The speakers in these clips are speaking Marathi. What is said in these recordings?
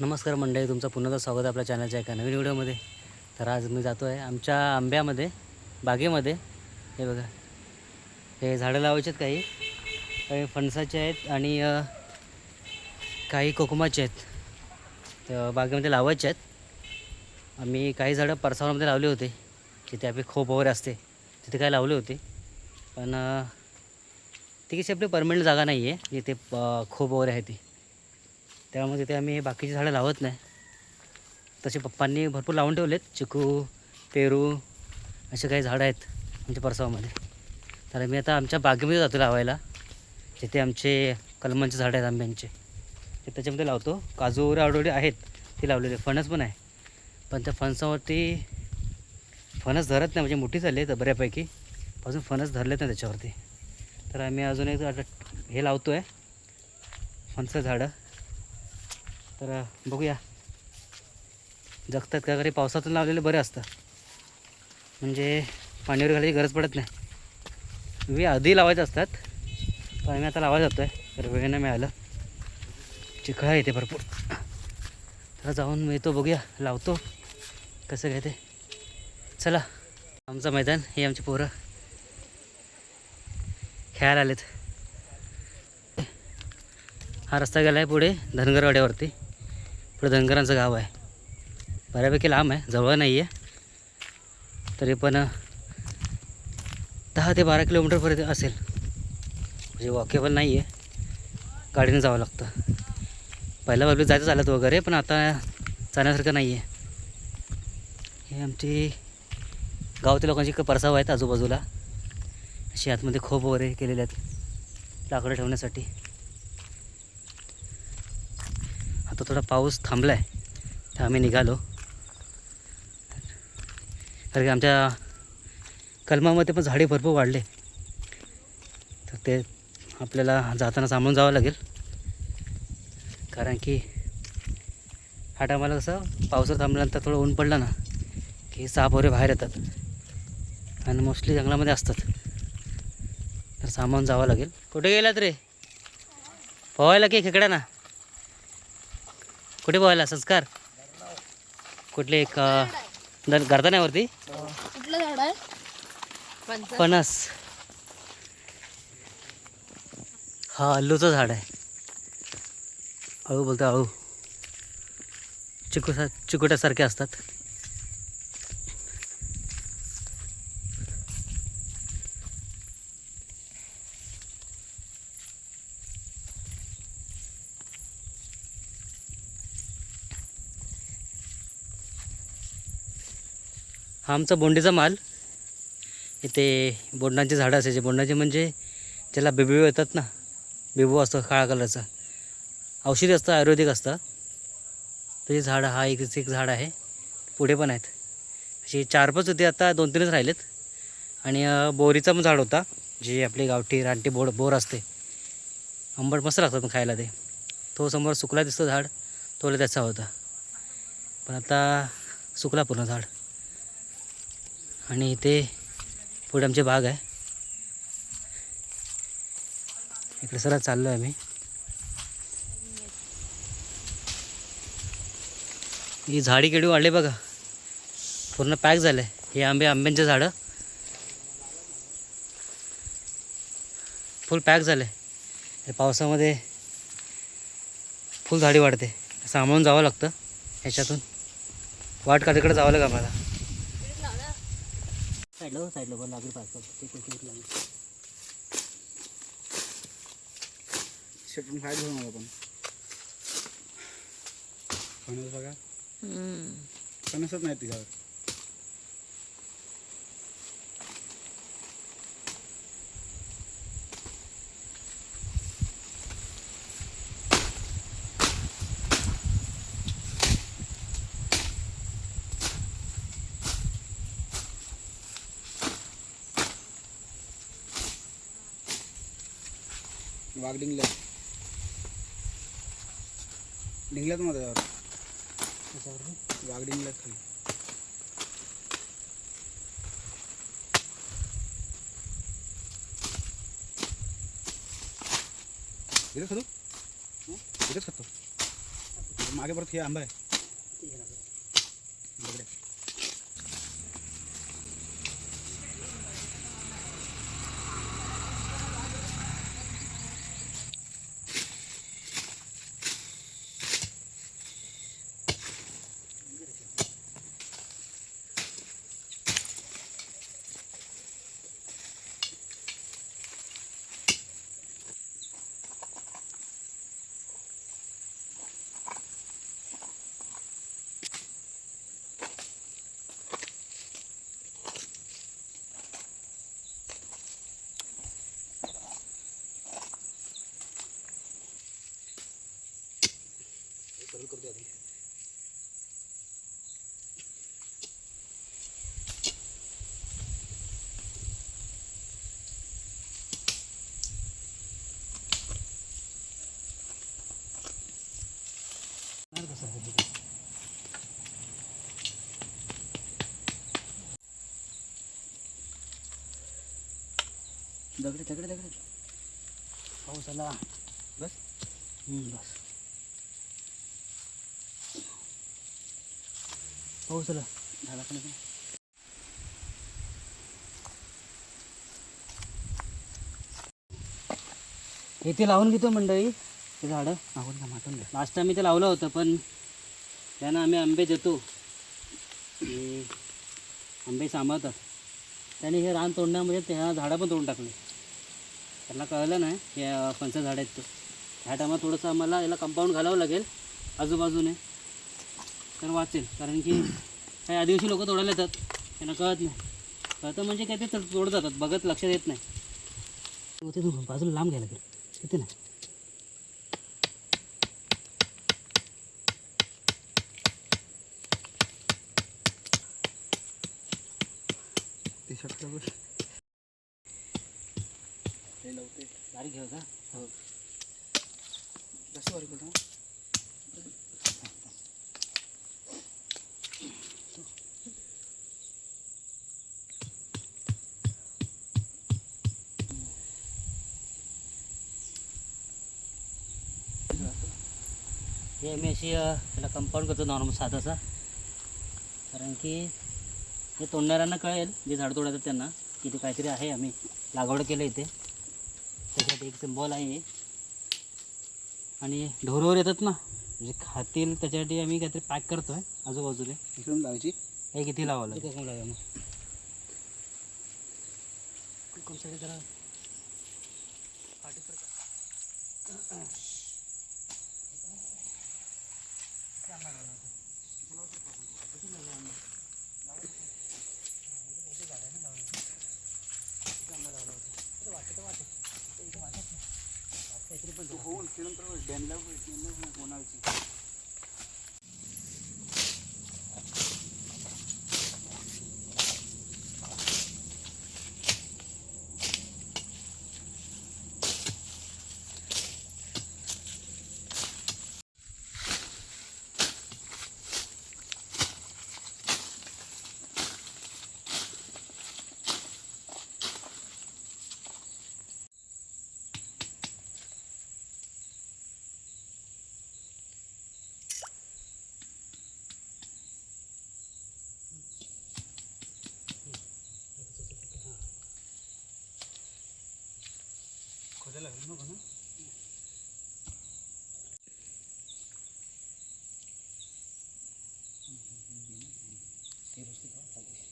नमस्कार मंडळी तुमचं पुन्हा स्वागत आपल्या चॅनलच्या एका नवीन व्हिडिओमध्ये. तर आज मी जातो आहे आमच्या आंब्यामध्ये बागेमध्ये. हे बघा हे झाडं लावायचे आहेत काही. काही फणसाचे आहेत आणि काही कोकमाचे आहेत. तर बागेमध्ये लावायचे आहेत. आम्ही काही झाडं परसावरमध्ये लावले होते तिथे आपली खोप वगैरे असते तिथे काय लावले होते. पण ती कशी आपली परमनंट जागा नाही आहे जिथे खोप वगैरे आहे ती. त्यामुळे तिथे आम्ही बाकीची झाडं लावत नाही. तसे पप्पांनी भरपूर लावून ठेवलेत. चिकू पेरू असे काही झाडं आहेत आमच्या परसावामध्ये. तर मी आता आमच्या बागेमध्ये जातो लावायला. जिथे आमचे कलमांचे झाडं आहेत आंब्यांचे. ते त्याच्यामध्ये लावतो. काजू वगैरे आहेत ते लावलेले फणस पण आहे. पण त्या फणसावरती फणस धरत नाही. म्हणजे मोठी झाली आहे बऱ्यापैकी. अजून फणस धरलेत नाही त्याच्यावरती. तर आम्ही अजून एक हे लावतो आहे फणसं झाडं. तर बघूया. जगतात का घरी पावसातून लावलेले बरे असतात. म्हणजे पाणीवर घालायची गरज पडत नाही. मी आधी लावायचे असतात पण आम्ही आता लावायला जातो आहे तर वेळ मिळालं. चिखळा येते भरपूर. तर जाऊन मिळतो बघूया लावतो. कसं काय ते. चला आमचं मैदान हे आमची पोरं. खेळायला आलेत. हा रस्ता गेला आहे पुढे धनगरवाड्यावरती. पुढे धनगरांचं गाव आहे. बऱ्यापैकी लांब आहे जवळ नाही आहे तरी पण दहा ते बारा किलोमीटरपर्यंत असेल. म्हणजे वॉकेबल नाही आहे गाडीने जावं लागतं. पहिल्या बाजूला जायचं चालत वगैरे पण आता जाण्यासारखं नाही आहे हे आमची गावातील लोकांची परसाव आहेत आजूबाजूला. अशी आतमध्ये खोप वगैरे केलेले आहेत लाकडं ठेवण्यासाठी. आता थोडा पाऊस थांबला आहे तर आम्ही निघालो. कारण की आमच्या कलमामध्ये पण झाडे भरपूर वाढले. तर ते आपल्याला जाताना सांभाळून जावं लागेल. कारण की हा टायमाला कसं पावसात थांबल्यानंतर थोडं ऊन पडलं ना की साप वगैरे बाहेर येतात. आणि मोस्टली जंगलामध्ये असतात. तर सांभाळून जावं लागेल. कुठे गेलात रे? पोहायला की खेकड्या ना कुठे पोहायला संस्कार? कुठले एक गर्दण्यावरती कुठलं झाड आहे? फणस हा अल्लूचं झाड आहे. अळू बोलतो अळू. चिकू चिकुट्यासारखे असतात. आमचा बोंडीचा माल इथे बोंडांची झाडं असायचे. बोंडांचे म्हणजे ज्याला बिबू येतात ना बिबू असतो काळा कलरचा. औषधी असतं आयुर्वेदिक असतं. ते झाडं हा एक एक झाड आहे. पुढे पण आहेत. अशी चार पाच होती आता दोन तीनच राहिलेत. आणि बोरीचा पण झाड होता जे आपली गावठी रानटी बोर बोर असते. आंबट मस्त लागतात पण खायला ते. तो समोर सुकला दिसतो झाड तोला त्याचा होता. पण आता सुकला पूर्ण झाड. आणि इथे पुढे आमचे बाग आहे. इकडे सरळ चाललो आहे आम्ही. ही झाडी केडी वाढली बघा. पूर्ण पॅक झालं आहे हे आंबे आंब्यांचे झाडं. फुल पॅक झालं आहे पावसामध्ये फुल झाडी वाढते. सांभाळून जावं लागतं. ह्याच्यातून वाट का जावं लागेल आम्हाला. साईडला साईडला बरं लागेल पाच शेटून फाय घेऊन आलो आपण. फणस बघा. फणसच नाही तिच्यावर. वाघ डिंग त्यावर वाघ डिंगल्यात खाली. इथेच खातो. इथेच खातो. मागे परत हे आंबा है. दगडे दगडे दगडे. पाऊस आला. बस. हम्म, बस. पाऊस आला. झाला पण नाही. इथे लावून घेतो मंडळी. ते झाडं. आपण का माटून लास्ट टाइम इथे लावलं होतं पण त्यांना आम्ही आंबे देतो. आंबे सांभाळतात. त्यांनी हे रान तोडण्यामध्ये त्या झाडं पण तोडून टाकले. त्यांना कळलं नाही हे पंच झाड आहेत ते. ह्या टायमात थोडंसं आम्हाला याला कंपाऊंड घालावं लागेल आजूबाजूने. तर वाचेल कारण की काही आदिवासी लोक तोडायला येतात त्यांना कळत नाही. कळतं म्हणजे काय ते तोड- तोडत जातात बघत लक्षात येत नाही. होते तू बाजूला लांब घ्यायला लागेल तिथे नाही. टी शर्ट लावते बारीक घेऊ का हो. जास्त बारीक होतं हे मी अशी त्याला कंपाऊंड करतो नॉर्मल साधासा. कारण की हे तोडणाऱ्यांना कळेल जे झाड तोडायचं त्यांना की ते काहीतरी आहे आम्ही लागवड केलं इथे. त्याच्यासाठी एक सिम्बॉल आहे. आणि ढोरवर येतात ना म्हणजे खातील त्याच्यासाठी आम्ही काहीतरी पॅक करतो आहे आजूबाजूने इकडून लावायची. हे किती लावावं लागेल? कोकम मग कोकमसाठी जरा होऊन त्यानंतर डॅनला उन्हाळ्याची वि ब sugar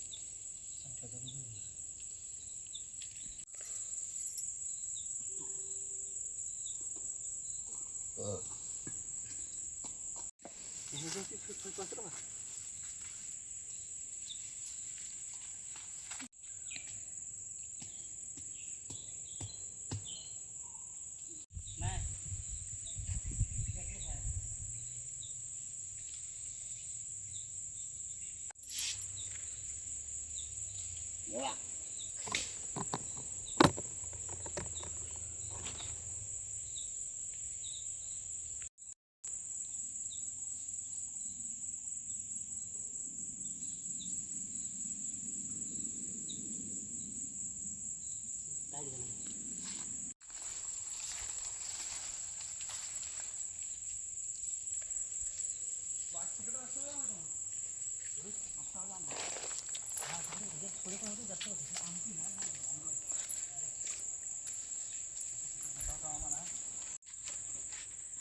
Chap dominant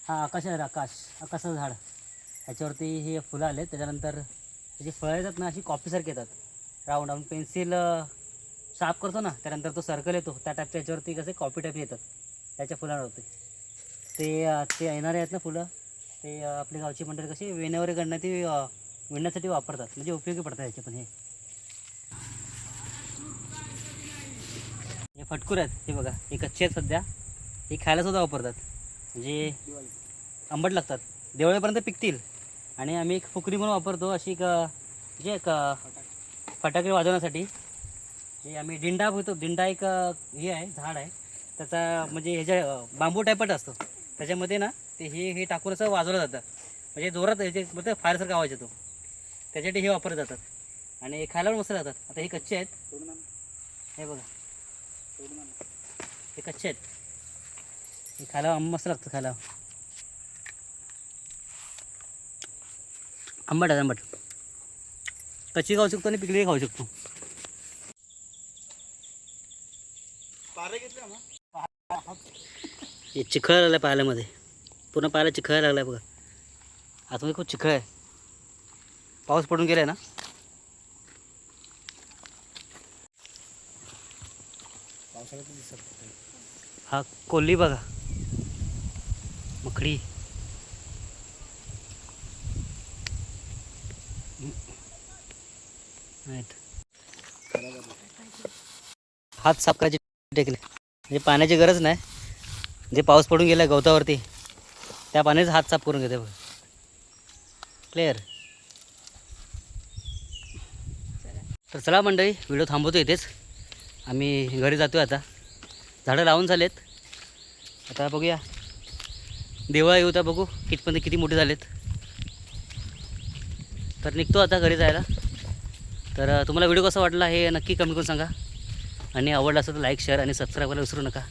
हा आकाश आहे आकाश? आकाशाचं झाड. ह्याच्यावरती हे फुलं आले त्याच्यानंतर त्याची फळं येतात ना अशी कॉपीसारखी येतात. राऊंड आपण पेन्सिल शार्प करतो ना त्यानंतर तो सर्कल येतो. त्या टाईपच्या याच्यावरती कसे कॉपी टाईप येतात. त्याच्या फुलांवरती. ते ते येणारे आहेत ना फुलं. ते आपली गावची मंडळी कशी वेण्यावर गणना ती विणण्यासाठी वापरतात. म्हणजे उपयोगी पडतात याचे पण हे. हे फटकूर आहेत. हे बघा. हे कच्चे आहेत सध्या. हे खायला सुद्धा वापरतात. जे आंबट लागतात. देवळेपर्यंत पिकतील. आणि आम्ही एक फुकरी म्हणून वापरतो अशी एक जे म्हणजे एक फटाके वाजवण्यासाठी. जे आम्ही दिंडा होतो दिंडा एक हे आहे झाड आहे. त्याचा म्हणजे ह्याच्या बांबू टाईपच असतो. त्याच्यामध्ये ना ते हे हे टाकून असं वाजवलं जातं. म्हणजे जोरात ह्याचे म्हणजे फायरसारखा आवाज येतो. त्याच्यासाठी हे वापरले जातात. आणि खायला पण मस्त जातात आता हे कच्चे आहेत. हे बघा. हे कच्चे आहेत. हे खायला मस्त लागतं खायला आंबट आहे, आंबट. कच्ची खाऊ शकतो आणि पिकलेली खाऊ ना हे चिखळ लागलं पायामध्ये पूर्ण पायाला चिखळ लागला बघा. आतमध्ये खूप चिखळ आहे. पाऊस पडून गेलाय ना. हा, कोल्ही बघा. मकडी. हात साफ करायचे टेकले. म्हणजे पाण्याची गरज नाही. जे पाऊस पडून गेला गवतावरती त्या पाण्याचा हात साफ करून घेते क्लिअर तर चला मंडळी व्हिडिओ थांबवतो इथेच. आम्ही घरी जातो आता. झाडं लावून झालेत. आता बघूया. देवळा येऊ त्या बघू कितपर्यंत किती मोठे झालेत. तर निघतो आता घरी जायला. तर तुम्हाला व्हिडिओ कसा वाटला हे नक्की कमेंट करून सांगा. आणि आवडला असेल तर लाईक शेअर आणि सबस्क्राईब करायला विसरू नका.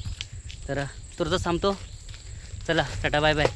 तर तुरंतच थांबतो. चला टाटा बाय बाय